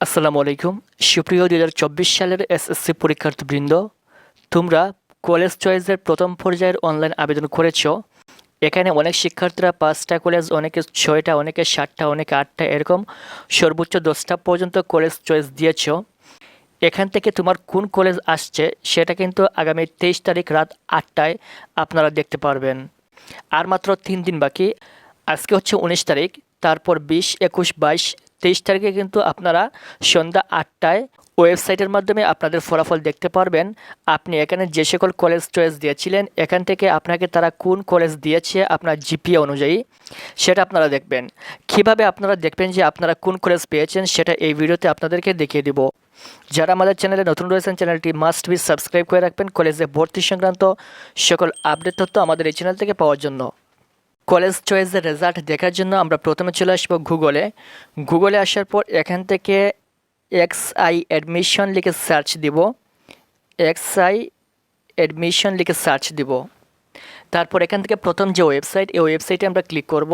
আসসালামু আলাইকুম। সুপ্রিয় দু হাজার চব্বিশ সালের এসএসসি পরীক্ষার্থীবৃন্দ, তোমরা কলেজ চয়েসের প্রথম পর্যায়ের অনলাইন আবেদন করেছ। এখানে অনেক শিক্ষার্থীরা পাঁচটা কলেজ, অনেকে ছয়টা, অনেকে সাতটা, অনেকে আটটা এরকম সর্বোচ্চ দশটা পর্যন্ত কলেজ চয়েস দিয়েছ। এখান থেকে তোমার কোন কলেজ আসছে সেটা কিন্তু আগামী তেইশ তারিখ রাত আটটায় আপনারা দেখতে পারবেন। আর মাত্র তিন দিন বাকি। আজকে হচ্ছে উনিশ তারিখ, তারপর বিশ, একুশ, বাইশ তেইশ তারিখে কিন্তু আপনারা সন্ধ্যা আটটায় ওয়েবসাইটের মাধ্যমে আপনাদের ফলাফল দেখতে পারবেন। আপনি এখানে যে সকল কলেজ চয়েস দিয়েছিলেন, এখান থেকে আপনাকে তারা কোন কলেজ দিয়েছে, আপনার জিপিএ অনুযায়ী সেটা আপনারা দেখবেন। কীভাবে আপনারা দেখবেন যে আপনারা কোন কলেজ পেয়েছেন, সেটা এই ভিডিওতে আপনাদেরকে দেখিয়ে দিব। যারা আমাদের চ্যানেলে নতুন রয়েছেন চ্যানেলটি মাস্ট বি সাবস্ক্রাইব করে রাখবেন। কলেজে ভর্তি সংক্রান্ত সকল আপডেট তথ্য আমাদের এই চ্যানেল থেকে পাওয়ার জন্য। কলেজ চয়েসের রেজাল্ট দেখার জন্য আমরা প্রথমে চলে আসব গুগলে গুগলে আসার পর এখান থেকে এক্স আই অ্যাডমিশন লিখে সার্চ দিব। এক্স আই অ্যাডমিশন লিখে সার্চ দিব। তারপর এখান থেকে প্রথম যে ওয়েবসাইট এই ওয়েবসাইটে আমরা ক্লিক করব।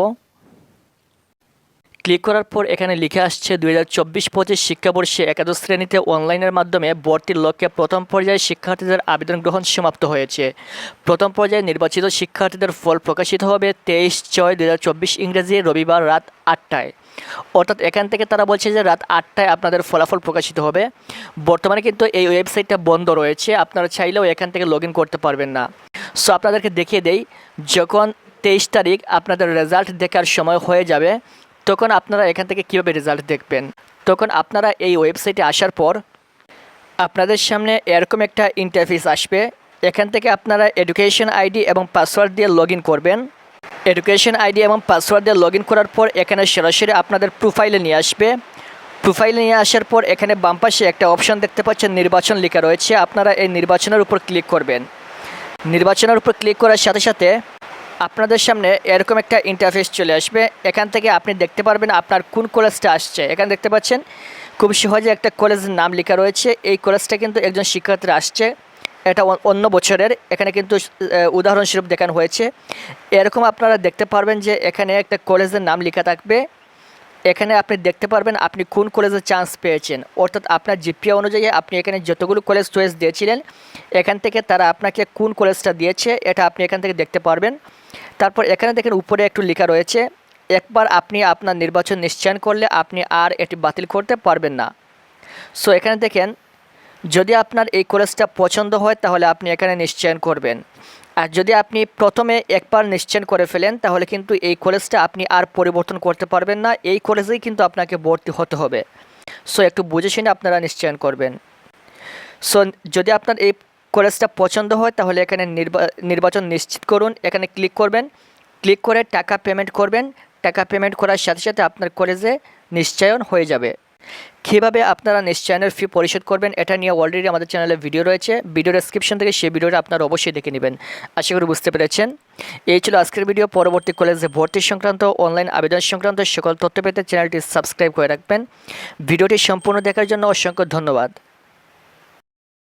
ক্লিক করার পর এখানে লিখে আসছে দুই হাজার চব্বিশ পঁচিশ শিক্ষাবর্ষে একাদশ শ্রেণীতে অনলাইনের মাধ্যমে ভর্তির লক্ষ্যে প্রথম পর্যায়ে শিক্ষার্থীদের আবেদন গ্রহণ সমাপ্ত হয়েছে। প্রথম পর্যায়ে নির্বাচিত শিক্ষার্থীদের ফল প্রকাশিত হবে তেইশ ছয় দু হাজার চব্বিশ ইংরেজি রবিবার রাত আটটায়। অর্থাৎ এখান থেকে তারা বলছে যে রাত আটটায় আপনাদের ফলাফল প্রকাশিত হবে। বর্তমানে কিন্তু এই ওয়েবসাইটটা বন্ধ রয়েছে, আপনারা চাইলেও এখান থেকে লগ করতে পারবেন না। সো আপনাদেরকে দেখিয়ে দেই, যখন তেইশ তারিখ আপনাদের রেজাল্ট দেখার সময় হয়ে যাবে তখন আপনারা এখান থেকে কীভাবে রেজাল্ট দেখবেন? তখন আপনারা এই ওয়েবসাইটে আসার পর আপনাদের সামনে এরকম একটা ইন্টারফেস আসবে। এখান থেকে আপনারা এডুকেশন আইডি এবং পাসওয়ার্ড দিয়ে লগ করবেন। এডুকেশন আইডি এবং পাসওয়ার্ড দিয়ে লগ করার পর এখানে সরাসরি আপনাদের প্রোফাইলে নিয়ে আসবে। প্রোফাইলে নিয়ে আসার পর এখানে বাম পাশে একটা অপশন দেখতে পাচ্ছেন, নির্বাচন লেখা রয়েছে। আপনারা এই নির্বাচনের উপর ক্লিক করবেন। নির্বাচনের উপর ক্লিক করার সাথে সাথে আপনাদের সামনে এরকম একটা ইন্টারফেস চলে আসবে। এখান থেকে আপনি দেখতে পারবেন আপনার কোন কলেজটা আসছে। এখানে দেখতে পাচ্ছেন, খুব সহজে একটা কলেজের নাম লেখা রয়েছে। এই কলেজটা কিন্তু একজন শিক্ষার্থী আসছে। এটা অন্য বছরের। এখানে কিন্তু উদাহরণস্বরূপ দেখানো হয়েছে। এরকম আপনারা দেখতে পারবেন যে এখানে একটা কলেজের নাম লেখা থাকবে। এখানে আপনি দেখতে পারবেন আপনি কোন কলেজে চান্স পেয়েছেন। অর্থাৎ আপনার জিপিএ অনুযায়ী আপনি এখানে যতগুলো কলেজ চয়েস দিয়েছিলেন, এখান থেকে তারা আপনাকে কোন কলেজটা দিয়েছে এটা আপনি এখান থেকে দেখতে পারবেন। তারপর এখানে দেখেন উপরে একটু লেখা রয়েছে, একবার আপনি আপনার নির্বাচন নিশ্চয়ন করলে আপনি আর এটি বাতিল করতে পারবেন না। সো এখানে দেখেন, যদি আপনার এই কলেজটা পছন্দ হয় তাহলে আপনি এখানে নিশ্চয়ন করবেন। আর যদি আপনি প্রথমে একবার নিশ্চয়ন করে ফেলেন, তাহলে কিন্তু এই কলেজটা আপনি আর পরিবর্তন করতে পারবেন না। এই কলেজেই কিন্তু আপনাকে ভর্তি হতে হবে। সো একটু বুঝে শুনে আপনারা নিশ্চয়ন করবেন। সো যদি আপনার এই কলেজটা পছন্দ হয়, তাহলে এখানে নির্বা- নির্বাচন নিশ্চিত করুন। এখানে ক্লিক করবেন। ক্লিক করে টাকা পেমেন্ট করবেন। টাকা পেমেন্ট করার সাথে সাথে আপনার কলেজে নিশ্চয়ন হয়ে যাবে। কীভাবে আপনারা নিশ্চয়নের ফি পরিশোধ করবেন, এটা নিয়ে অলরেডি আমাদের চ্যানেলে ভিডিও রয়েছে। ভিডিও ডেসক্রিপশন থেকে সেই ভিডিওটা আপনারা অবশ্যই দেখে নেবেন। আশা করি বুঝতে পেরেছেন। এই ছিল আজকের ভিডিও পরবর্তী কলেজে ভর্তি সংক্রান্ত অনলাইন আবেদন সংক্রান্ত সকল তথ্য পেতে চ্যানেলটি সাবস্ক্রাইব করে রাখবেন। ভিডিওটি সম্পূর্ণ দেখার জন্য অসংখ্য ধন্যবাদ।